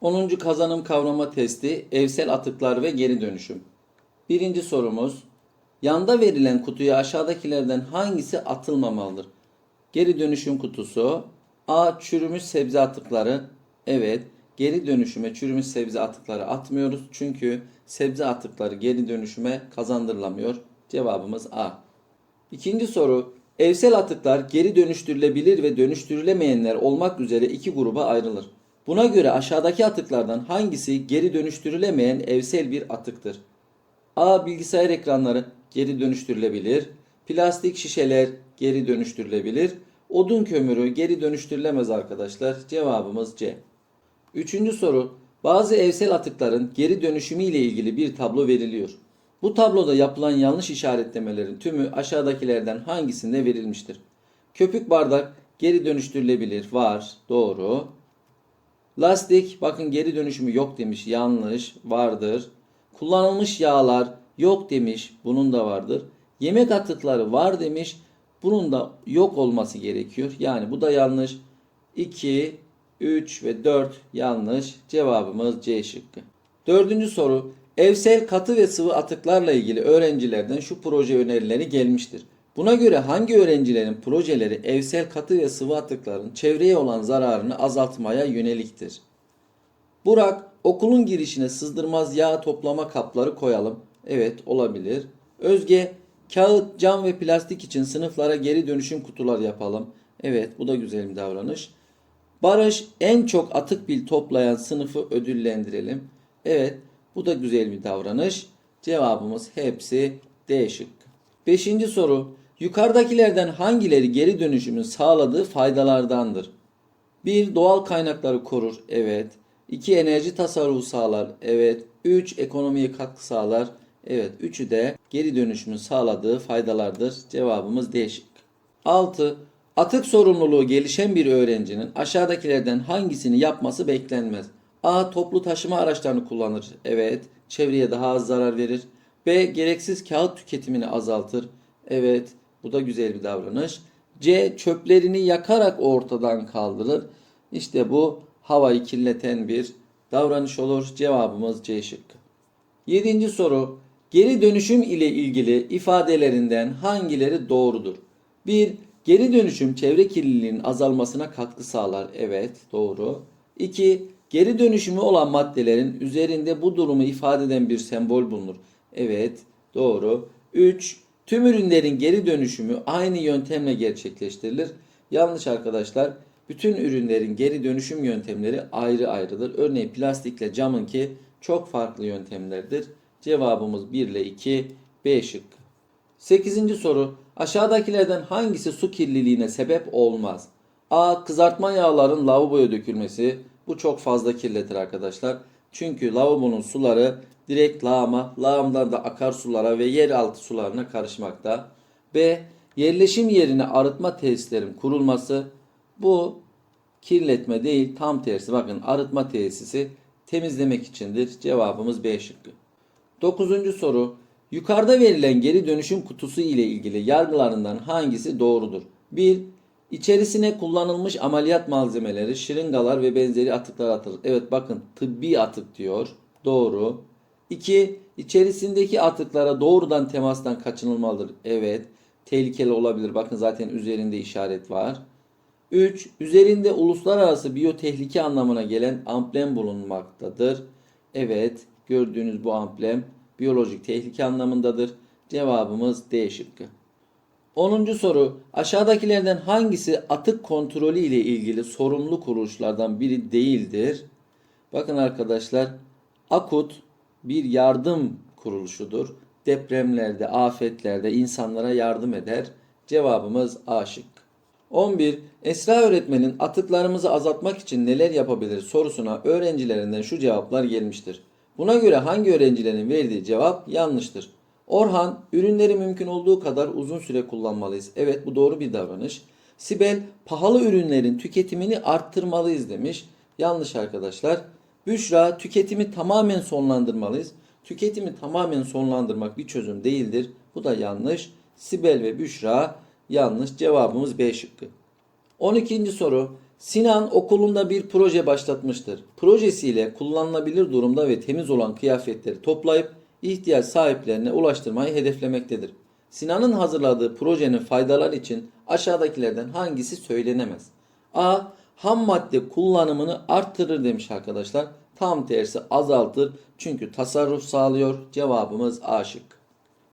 10. kazanım kavrama testi evsel atıklar ve geri dönüşüm. Birinci sorumuz. Yanda verilen kutuya aşağıdakilerden hangisi atılmamalıdır? Geri dönüşüm kutusu. A. Çürümüş sebze atıkları. Evet. Geri dönüşüme çürümüş sebze atıkları atmıyoruz. Çünkü sebze atıkları geri dönüşüme kazandırılamıyor. Cevabımız A. İkinci soru. Evsel atıklar geri dönüştürülebilir ve dönüştürülemeyenler olmak üzere iki gruba ayrılır. Buna göre aşağıdaki atıklardan hangisi geri dönüştürülemeyen evsel bir atıktır? A. Bilgisayar ekranları geri dönüştürülebilir. Plastik şişeler geri dönüştürülebilir. Odun kömürü geri dönüştürülemez arkadaşlar. Cevabımız C. Üçüncü soru. Bazı evsel atıkların geri dönüşümü ile ilgili bir tablo veriliyor. Bu tabloda yapılan yanlış işaretlemelerin tümü aşağıdakilerden hangisinde verilmiştir? Köpük bardak geri dönüştürülebilir. Var. Doğru. Lastik bakın geri dönüşümü yok demiş. Yanlış. Vardır. Kullanılmış yağlar yok demiş. Bunun da vardır. Yemek atıkları var demiş. Bunun da yok olması gerekiyor. Yani bu da yanlış. 2, 3 ve 4 yanlış. Cevabımız C şıkkı. Dördüncü soru. Evsel katı ve sıvı atıklarla ilgili öğrencilerden şu proje önerileri gelmiştir. Buna göre hangi öğrencilerin projeleri evsel katı ve sıvı atıkların çevreye olan zararını azaltmaya yöneliktir? Burak, okulun girişine sızdırmaz yağ toplama kapları koyalım. Evet, olabilir. Özge, kağıt, cam ve plastik için sınıflara geri dönüşüm kutular yapalım. Evet, bu da güzel bir davranış. Barış, en çok atık bil toplayan sınıfı ödüllendirelim. Evet, bu da güzel bir davranış. Cevabımız hepsi D şıkkı. Beşinci soru. Yukarıdakilerden hangileri geri dönüşümün sağladığı faydalardandır? 1. Doğal kaynakları korur. Evet. 2. Enerji tasarrufu sağlar. Evet. 3. Ekonomiye katkı sağlar. Evet. Üçü de geri dönüşümün sağladığı faydalardır. Cevabımız D şıkkı. 6. Atık sorumluluğu gelişen bir öğrencinin aşağıdakilerden hangisini yapması beklenmez? A. Toplu taşıma araçlarını kullanır. Evet. Çevreye daha az zarar verir. B. Gereksiz kağıt tüketimini azaltır. Evet. Bu da güzel bir davranış. C. Çöplerini yakarak ortadan kaldırır. İşte bu havayı kirleten bir davranış olur. Cevabımız C şıkkı. Yedinci soru. Geri dönüşüm ile ilgili ifadelerinden hangileri doğrudur? 1. Geri dönüşüm çevre kirliliğinin azalmasına katkı sağlar. Evet, doğru. 2. Geri dönüşümü olan maddelerin üzerinde bu durumu ifade eden bir sembol bulunur. Evet, doğru. 3. Tüm ürünlerin geri dönüşümü aynı yöntemle gerçekleştirilir. Yanlış arkadaşlar. Bütün ürünlerin geri dönüşüm yöntemleri ayrı ayrıdır. Örneğin plastikle camınki çok farklı yöntemlerdir. Cevabımız 1 ile 2 B şıkkı. 8. soru. Aşağıdakilerden hangisi su kirliliğine sebep olmaz? A. Kızartma yağların lavaboya dökülmesi. Bu çok fazla kirletir arkadaşlar. Çünkü lavabonun suları direkt lağıma, lağımdan da akarsulara ve yeraltı sularına karışmakta. B. Yerleşim yerine arıtma tesislerin kurulması. Bu kirletme değil tam tersi. Bakın arıtma tesisi temizlemek içindir. Cevabımız B şıkkı. Dokuzuncu soru. Yukarıda verilen geri dönüşüm kutusu ile ilgili yargılarından hangisi doğrudur? 1. İçerisine kullanılmış ameliyat malzemeleri, şırıngalar ve benzeri atıklar atılır. Evet bakın tıbbi atık diyor. Doğru. 2. İçerisindeki atıklara doğrudan temastan kaçınılmalıdır. Evet. Tehlikeli olabilir. Bakın zaten üzerinde işaret var. 3. Üzerinde uluslararası biyotehlike anlamına gelen amblem bulunmaktadır. Evet. Gördüğünüz bu amblem biyolojik tehlike anlamındadır. Cevabımız D şıkkı. 10. soru. Aşağıdakilerden hangisi atık kontrolü ile ilgili sorumlu kuruluşlardan biri değildir? Bakın arkadaşlar, AKUT bir yardım kuruluşudur. Depremlerde, afetlerde insanlara yardım eder. Cevabımız A şıkkı. 11. Esra öğretmenin atıklarımızı azaltmak için neler yapabilir sorusuna öğrencilerinden şu cevaplar gelmiştir. Buna göre hangi öğrencilerin verdiği cevap yanlıştır. Orhan, ürünleri mümkün olduğu kadar uzun süre kullanmalıyız. Evet bu doğru bir davranış. Sibel, pahalı ürünlerin tüketimini arttırmalıyız demiş. Yanlış arkadaşlar. Büşra, tüketimi tamamen sonlandırmalıyız. Tüketimi tamamen sonlandırmak bir çözüm değildir. Bu da yanlış. Sibel ve Büşra yanlış. Cevabımız B şıkkı. 12. soru. Sinan okulunda bir proje başlatmıştır. Projesiyle kullanılabilir durumda ve temiz olan kıyafetleri toplayıp ihtiyaç sahiplerine ulaştırmayı hedeflemektedir. Sinan'ın hazırladığı projenin faydaları için aşağıdakilerden hangisi söylenemez? A. Ham madde kullanımını arttırır demiş arkadaşlar. Tam tersi azaltır çünkü tasarruf sağlıyor. Cevabımız A şıkkı.